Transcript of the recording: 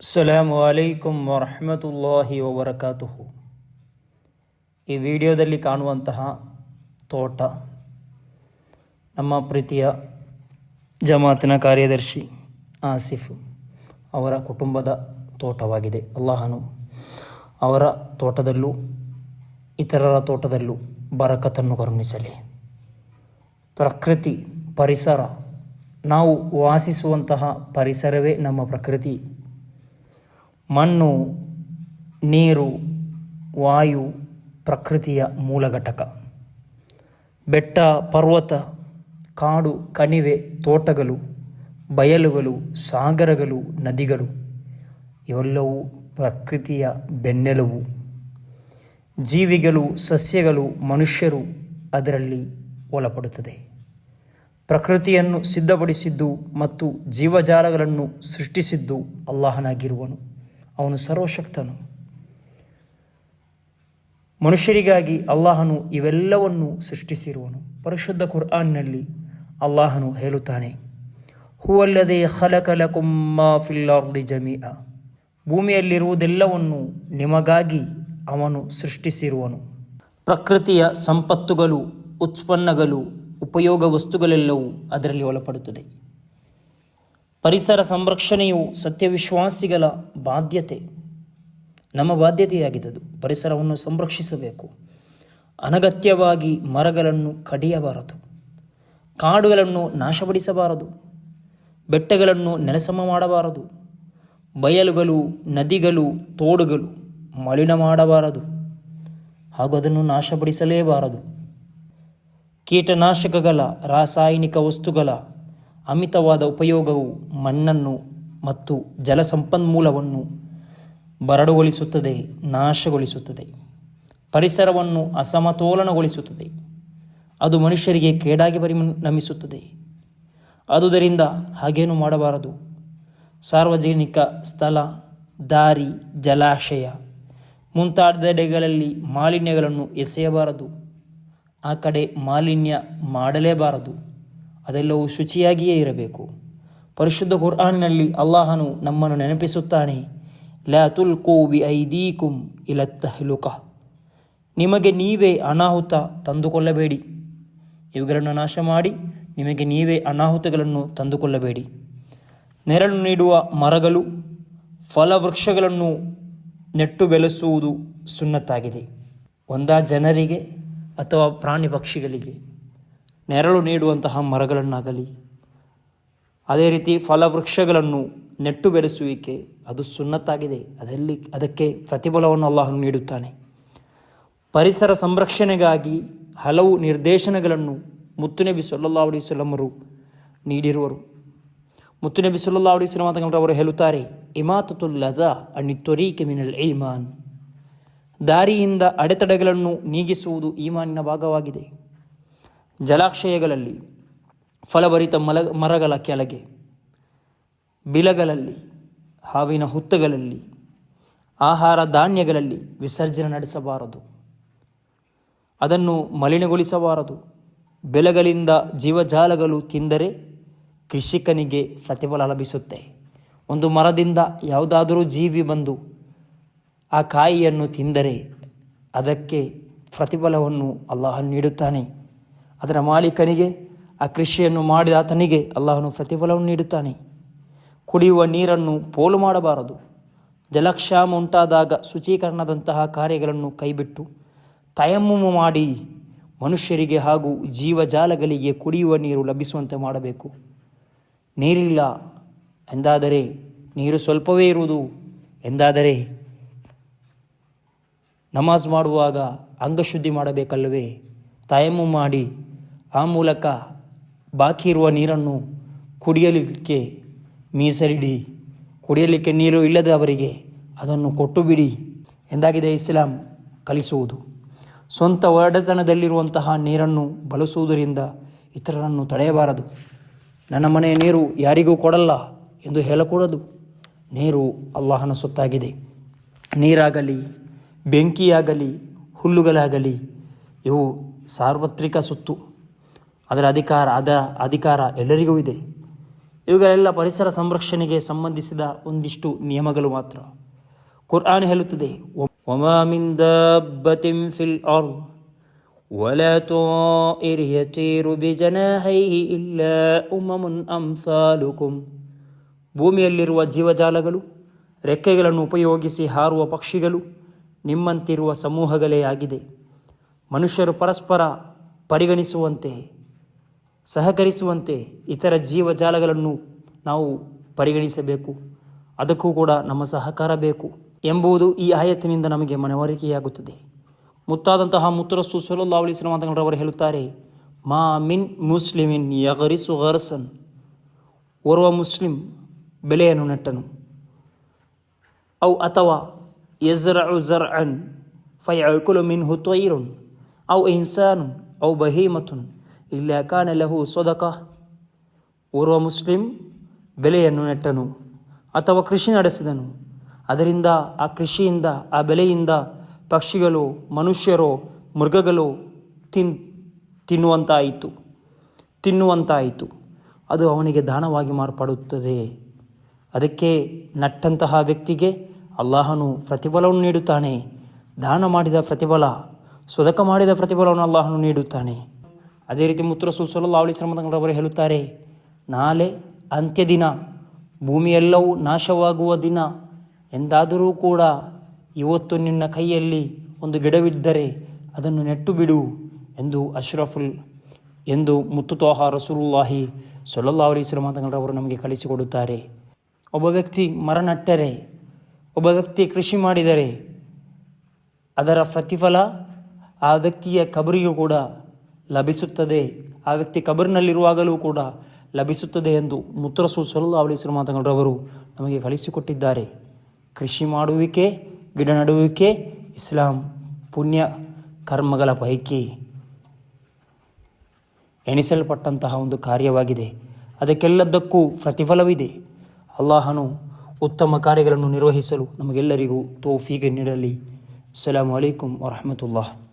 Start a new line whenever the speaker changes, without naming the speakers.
ಅಸ್ಸಲಾಮು ಅಲೈಕುಂ ವರಹಮತುಲ್ಲಾಹಿ ವಬರಕಾತುಹು ಈ ವಿಡಿಯೋದಲ್ಲಿ ಕಾಣುವಂತಹ ತೋಟ, ನಮ್ಮ ಪ್ರೀತಿಯ ಜಮಾತಿನ ಕಾರ್ಯದರ್ಶಿ ಆಸಿಫ್ ಅವರ ಕುಟುಂಬದ ತೋಟವಾಗಿದೆ. ಅಲ್ಲಾಹನು ಅವರ ತೋಟದಲ್ಲೂ, ಇತರರ ತೋಟದಲ್ಲೂ ಬರಕತನ್ನು ಕರುಣಿಸಲಿ. ಪ್ರಕೃತಿ ಪರಿಸರ, ನಾವು ವಾಸಿಸುವಂತಹ ಪರಿಸರವೇ ನಮ್ಮ ಪ್ರಕೃತಿ. ಮಣ್ಣು, ನೀರು, ವಾಯು, ಪ್ರಕೃತಿಯ ಮೂಲ ಘಟಕ. ಬೆಟ್ಟ, ಪರ್ವತ, ಕಾಡು, ಕಣಿವೆ, ತೋಟಗಳು, ಬಯಲುಗಳು, ಸಾಗರಗಳು, ನದಿಗಳು, ಇವೆಲ್ಲವೂ ಪ್ರಕೃತಿಯ ಬೆನ್ನೆಲುಬು. ಜೀವಿಗಳು, ಸಸ್ಯಗಳು, ಮನುಷ್ಯರು ಅದರಲ್ಲಿ ಒಳಪಡುತ್ತದೆ. ಪ್ರಕೃತಿಯನ್ನು ಸಿದ್ಧಪಡಿಸಿದ್ದು ಮತ್ತು ಜೀವಜಾಲಗಳನ್ನು ಸೃಷ್ಟಿಸಿದ್ದು ಅಲ್ಲಾಹನಾಗಿರುವನು. ಅವನು ಸರ್ವಶಕ್ತನು. ಮನುಷ್ಯರಿಗಾಗಿ ಅಲ್ಲಾಹನು ಇವೆಲ್ಲವನ್ನು ಸೃಷ್ಟಿಸಿರುವನು. ಪರಿಶುದ್ಧ ಕುರ್ಆನ್ನಲ್ಲಿ ಅಲ್ಲಾಹನು ಹೇಳುತ್ತಾನೆ, ಹೂವಲ್ಲದೆ ಖಲಕಲಕುಮ್ಮ ಫಿಲ್ಲಾರ್ದಿ ಜಮೀಅ. ಭೂಮಿಯಲ್ಲಿರುವುದೆಲ್ಲವನ್ನು ನಿಮಗಾಗಿ ಅವನು ಸೃಷ್ಟಿಸಿರುವನು. ಪ್ರಕೃತಿಯ ಸಂಪತ್ತುಗಳು, ಉತ್ಪನ್ನಗಳು, ಉಪಯೋಗ ವಸ್ತುಗಳೆಲ್ಲವೂ ಅದರಲ್ಲಿ ಒಳಪಡುತ್ತದೆ. ಪರಿಸರ ಸಂರಕ್ಷಣೆಯು ಸತ್ಯವಿಶ್ವಾಸಿಗಳ ಬಾಧ್ಯತೆ. ನಮ್ಮ ಬಾಧ್ಯತೆಯಾಗಿದ್ದದು. ಪರಿಸರವನ್ನು ಸಂರಕ್ಷಿಸಬೇಕು. ಅನಗತ್ಯವಾಗಿ ಮರಗಳನ್ನು ಕಡಿಯಬಾರದು. ಕಾಡುಗಳನ್ನು ನಾಶಪಡಿಸಬಾರದು. ಬೆಟ್ಟಗಳನ್ನು ನೆಲಸಮ ಮಾಡಬಾರದು. ಬಯಲುಗಳು, ನದಿಗಳು, ತೋಡುಗಳು ಮಲಿನ ಮಾಡಬಾರದು. ಹಾಗೂ ಅದನ್ನು ನಾಶಪಡಿಸಲೇಬಾರದು. ಕೀಟನಾಶಕಗಳ ರಾಸಾಯನಿಕ ವಸ್ತುಗಳ ಅಮಿತವಾದ ಉಪಯೋಗವು ಮಣ್ಣನ್ನು ಮತ್ತು ಜಲ ಸಂಪನ್ಮೂಲವನ್ನು ಬರಡುಗೊಳಿಸುತ್ತದೆ, ನಾಶಗೊಳಿಸುತ್ತದೆ. ಪರಿಸರವನ್ನು ಅಸಮತೋಲನಗೊಳಿಸುತ್ತದೆ. ಅದು ಮನುಷ್ಯರಿಗೆ ಕೇಡಾಗಿ ಪರಿಣಮಿಸುತ್ತದೆ. ಆದುದರಿಂದ ಹಾಗೇನು ಮಾಡಬಾರದು. ಸಾರ್ವಜನಿಕ ಸ್ಥಳ, ದಾರಿ, ಜಲಾಶಯ ಮುಂತಾದೆಡೆಗಳಲ್ಲಿ ಮಾಲಿನ್ಯಗಳನ್ನು ಎಸೆಯಬಾರದು. ಆ ಕಡೆ ಮಾಲಿನ್ಯ ಮಾಡಲೇಬಾರದು. ಅದೆಲ್ಲವೂ ಶುಚಿಯಾಗಿಯೇ ಇರಬೇಕು. ಪರಿಶುದ್ಧ ಕುರ್ಆನ್ನಲ್ಲಿ ಅಲ್ಲಾಹನು ನಮ್ಮನ್ನು ನೆನಪಿಸುತ್ತಾನೆ, ಲಾ ತುಲ್ಕೂ ಐದೀಕುಂ ಇಲತ್ತಹ್ಲುಕ ನಿಮಗೆ ನೀವೇ ಅನಾಹುತ ತಂದುಕೊಳ್ಳಬೇಡಿ. ಇವುಗಳನ್ನು ನಾಶ ಮಾಡಿ ನಿಮಗೆ ನೀವೇ ಅನಾಹುತಗಳನ್ನು ತಂದುಕೊಳ್ಳಬೇಡಿ. ನೆರಳು ನೀಡುವ ಮರಗಳು, ಫಲವೃಕ್ಷಗಳನ್ನು ನೆಟ್ಟು ಬೆಳೆಸುವುದು ಸುನ್ನತ್ತಾಗಿದೆ. ಒಂದಾ ಜನರಿಗೆ ಅಥವಾ ಪ್ರಾಣಿ ಪಕ್ಷಿಗಳಿಗೆ ನೆರಳು ನೀಡುವಂತಹ ಮರಗಳನ್ನಾಗಲಿ, ಅದೇ ರೀತಿ ಫಲವೃಕ್ಷಗಳನ್ನು ನೆಟ್ಟು ಬೆಳೆಸುವಿಕೆ ಅದು ಸುನ್ನತ್ತಾಗಿದೆ. ಅದರಲ್ಲಿ ಅದಕ್ಕೆ ಪ್ರತಿಫಲವನ್ನು ಅಲ್ಲಾಹನು ನೀಡುತ್ತಾನೆ. ಪರಿಸರ ಸಂರಕ್ಷಣೆಗಾಗಿ ಹಲವು ನಿರ್ದೇಶನಗಳನ್ನು ಮುತ್ತುನಬಿ ಸಲ್ಲಾ ಅಲಿಸ್ಲಮರು ನೀಡಿರುವರು. ಮುತ್ತುನಬಿ ಸಲ್ಲಾ ಸ್ವಲಮ ಅವರು ಹೇಳುತ್ತಾರೆ ಇಮಾತುಲ್ಲದ ಅಣ್ಣಿ ತ್ವರೀಕೆ ಮಿನಲ್ ಈಮಾನ್. ದಾರಿಯಿಂದ ಅಡೆತಡೆಗಳನ್ನು ನೀಗಿಸುವುದು ಈಮಾನಿನ ಭಾಗವಾಗಿದೆ. ಜಲಾಶಯಗಳಲ್ಲಿ ಫಲಭರಿತ ಮಲ, ಮರಗಳ ಕೆಳಗೆ, ಬಿಲಗಳಲ್ಲಿ, ಹಾವಿನ ಹುತ್ತಗಳಲ್ಲಿ, ಆಹಾರ ಧಾನ್ಯಗಳಲ್ಲಿ ವಿಸರ್ಜನೆ ನಡೆಸಬಾರದು. ಅದನ್ನು ಮಲಿನಗೊಳಿಸಬಾರದು. ಬೆಳೆಗಳಿಂದ ಜೀವಜಾಲಗಳು ತಿಂದರೆ ಕೃಷಿಕನಿಗೆ ಪ್ರತಿಫಲ ಲಭಿಸುತ್ತೆ. ಒಂದು ಮರದಿಂದ ಯಾವುದಾದರೂ ಜೀವಿ ಬಂದು ಆ ಕಾಯಿಯನ್ನು ತಿಂದರೆ ಅದಕ್ಕೆ ಪ್ರತಿಫಲವನ್ನು ಅಲ್ಲಾಹನು ನೀಡುತ್ತಾನೆ. ಅದರ ಮಾಲೀಕನಿಗೆ, ಆ ಕೃಷಿಯನ್ನು ಮಾಡಿದ ಆತನಿಗೆ ಅಲ್ಲಾಹನು ಪ್ರತಿಫಲವನ್ನು ನೀಡುತ್ತಾನೆ. ಕುಡಿಯುವ ನೀರನ್ನು ಪೋಲು ಮಾಡಬಾರದು. ಜಲಕ್ಷಾಮ ಉಂಟಾದಾಗ ಶುಚೀಕರಣದಂತಹ ಕಾರ್ಯಗಳನ್ನು ಕೈಬಿಟ್ಟು ತಯಮ್ಮು ಮಾಡಿ ಮನುಷ್ಯರಿಗೆ ಹಾಗೂ ಜೀವಜಾಲಗಳಿಗೆ ಕುಡಿಯುವ ನೀರು ಲಭಿಸುವಂತೆ ಮಾಡಬೇಕು. ನೀರಿಲ್ಲ ಎಂದಾದರೆ ನೀರು ಸ್ವಲ್ಪವೇ ಇರುವುದು. ಎಂದಾದರೆ ನಮಾಜ್ ಮಾಡುವಾಗ ಅಂಗಶುದ್ಧಿ ಮಾಡಬೇಕಲ್ಲವೇ? ತಯಮ್ಮು ಮಾಡಿ ಆ ಮೂಲಕ ಬಾಕಿ ಇರುವ ನೀರನ್ನು ಕುಡಿಯಲಿಕ್ಕೆ ಮೀಸಲಿಡಿ. ಕುಡಿಯಲಿಕ್ಕೆ ನೀರು ಇಲ್ಲದವರಿಗೆ ಅದನ್ನು ಕೊಟ್ಟು ಬಿಡಿ ಎಂದಾಗಿದೆ ಇಸ್ಲಾಂ ಕಲಿಸುವುದು. ಸ್ವಂತ ಒಡೆತನದಲ್ಲಿರುವಂತಹ ನೀರನ್ನು ಬಳಸುವುದರಿಂದ ಇತರರನ್ನು ತಡೆಯಬಾರದು. ನನ್ನ ಮನೆಯ ನೀರು ಯಾರಿಗೂ ಕೊಡಲ್ಲ ಎಂದು ಹೇಳಕೂಡದು. ನೀರು ಅಲ್ಲಾಹನ ಸೊತ್ತಾಗಿದೆ ನೀರಾಗಲಿ, ಬೆಂಕಿಯಾಗಲಿ, ಹುಲ್ಲುಗಳಾಗಲಿ ಇವು ಸಾರ್ವತ್ರಿಕ ಸೊತ್ತು ಅದರ ಅಧಿಕಾರ ಅದರ ಅಧಿಕಾರ ಎಲ್ಲರಿಗೂ ಇದೆ ಇವುಗಳೆಲ್ಲ ಪರಿಸರ ಸಂರಕ್ಷಣೆಗೆ ಸಂಬಂಧಿಸಿದ ಒಂದಿಷ್ಟು ನಿಯಮಗಳು ಮಾತ್ರ ಕುರ್ಆನ್ ಹೇಳುತ್ತದೆ ಒಮಾ ಮಿನ್ ದಬ್ಬತಿನ್ ಫಿಲ್ ಅರ್ದ್ ولا طائر يطير بجناحيه إلا أمم أمثالكم ಭೂಮಿಯಲ್ಲಿರುವ ಜೀವಜಾಲಗಳು ರೆಕ್ಕೆಗಳನ್ನು ಉಪಯೋಗಿಸಿ ಹಾರುವ ಪಕ್ಷಿಗಳು ನಿಮ್ಮಂತಿರುವ ಸಮೂಹಗಳೇ ಆಗಿದೆ ಮನುಷ್ಯರು ಪರಸ್ಪರ ಪರಿಗಣಿಸುವಂತೆ ಸಹಕರಿಸುವಂತೆ ಇತರ ಜೀವಜಾಲಗಳನ್ನು ನಾವು ಪರಿಗಣಿಸಬೇಕು. ಅದಕ್ಕೂ ಕೂಡ ನಮ್ಮ ಸಹಕಾರ ಬೇಕು ಎಂಬುದು ಈ ಆಯತ್ತಿನಿಂದ ನಮಗೆ ಮನವರಿಕೆಯಾಗುತ್ತದೆ. ಮುತ್ತಾದಂತಹ ಮುತ್ತರಸ್ಸು ಸೊಲಲ್ಲಾ ಅಲಿಸ್ಲಾಮರವರು ಹೇಳುತ್ತಾರೆ, ಮಾ ಮಿನ್ ಮುಸ್ಲಿಮಿನ್ ಯಗರಿಸು ಗರ್ಸನ್. ಓರ್ವ ಮುಸ್ಲಿಂ ಬೆಲೆಯನ್ನು ನೆಟ್ಟನು. ಅವು ಅಥವಾ ಯಜ್ರ ಉಜರ್ ಅನ್ ಫೈ ಅಳ್ಕುಲು ಮಿನ್ ಹುತ್ವೈರುನ್ ಅವು ಇನ್ಸಾನು ಅವು ಬಹೀಮತುನ್. ಇಲ್ಲ ಕಾನ ಲಹು ಸೋದಕ ಓರ್ವ ಮುಸ್ಲಿಂ ಬೆಲೆಯನ್ನು ನೆಟ್ಟನು, ಅಥವಾ ಕೃಷಿ ನಡೆಸಿದನು. ಅದರಿಂದ ಆ ಕೃಷಿಯಿಂದ, ಆ ಬೆಲೆಯಿಂದ ಪಕ್ಷಿಗಳು, ಮನುಷ್ಯರು, ಮೃಗಗಳು ತಿನ್, ತಿನ್ನುವಂತಾಯಿತು ತಿನ್ನುವಂತಾಯಿತು. ಅದು ಅವನಿಗೆ ದಾನವಾಗಿ ಮಾರ್ಪಡುತ್ತದೆ. ಅದಕ್ಕೆ ನಟ್ಟಂತಹ ವ್ಯಕ್ತಿಗೆ ಅಲ್ಲಾಹನು ಪ್ರತಿಫಲವನ್ನು ನೀಡುತ್ತಾನೆ. ದಾನ ಮಾಡಿದ ಪ್ರತಿಫಲ ಸ್ವದಕ ಮಾಡಿದ ಪ್ರತಿಫಲವನ್ನು ಅಲ್ಲಾಹನು ನೀಡುತ್ತಾನೆ. ಅದೇ ರೀತಿ ಮುತ್ತರಸು ಸಲ್ಲಾ ಅಲಿಸ್ಲಾಮರವರು ಹೇಳುತ್ತಾರೆ, ನಾಳೆ ಅಂತ್ಯ ದಿನ, ಭೂಮಿಯೆಲ್ಲವೂ ನಾಶವಾಗುವ ದಿನ. ಎಂದಾದರೂ ಕೂಡ ಇವತ್ತು ನಿನ್ನ ಕೈಯಲ್ಲಿ ಒಂದು ಗಿಡವಿದ್ದರೆ ಅದನ್ನು ನೆಟ್ಟು ಬಿಡು ಎಂದು ಅಶ್ರಫುಲ್, ಎಂದು ಮುತ್ತುತೋಹ ರಸೂಲುಲ್ಲಾಹಿ ಅಲೈಹಿ ಅಲಿಸ್ಲಾಮರವರು ನಮಗೆ ಕಳಿಸಿಕೊಡುತ್ತಾರೆ. ಒಬ್ಬ ವ್ಯಕ್ತಿ ಮರ ನಟ್ಟರೆ, ಒಬ್ಬ ವ್ಯಕ್ತಿ ಕೃಷಿ ಮಾಡಿದರೆ ಅದರ ಪ್ರತಿಫಲ ಆ ವ್ಯಕ್ತಿಯ ಕಬರಿಗೂ ಕೂಡ ಲಭಿಸುತ್ತದೆ. ಆ ವ್ಯಕ್ತಿ ಕಬರ್ನಲ್ಲಿರುವಾಗಲೂ ಕೂಡ ಲಭಿಸುತ್ತದೆ ಎಂದು ಮುತ್ತರಸು ಅವಳಿ ಅಲಿಸ್ಲಾಮರವರು ನಮಗೆ ಕಳಿಸಿಕೊಟ್ಟಿದ್ದಾರೆ ಕೃಷಿ ಮಾಡುವಿಕೆ, ಗಿಡ ನಡುವಿಕೆ, ಇಸ್ಲಾಂ ಪುಣ್ಯ ಕರ್ಮಗಳ ಪೈಕಿ ಎಣಿಸಲ್ಪಟ್ಟಂತಹ ಒಂದು ಕಾರ್ಯವಾಗಿದೆ. ಅದಕ್ಕೆಲ್ಲದಕ್ಕೂ ಪ್ರತಿಫಲವಿದೆ. ಅಲ್ಲಾಹನು ಉತ್ತಮ ಕಾರ್ಯಗಳನ್ನು ನಿರ್ವಹಿಸಲು ನಮಗೆಲ್ಲರಿಗೂ ತೋಫೀಗೆ ನೀಡಲಿ. ಅಸ್ಸಲಾಮು ಅಲೈಕುಂ ವರಹಮತುಲ್ಲಾಹ್.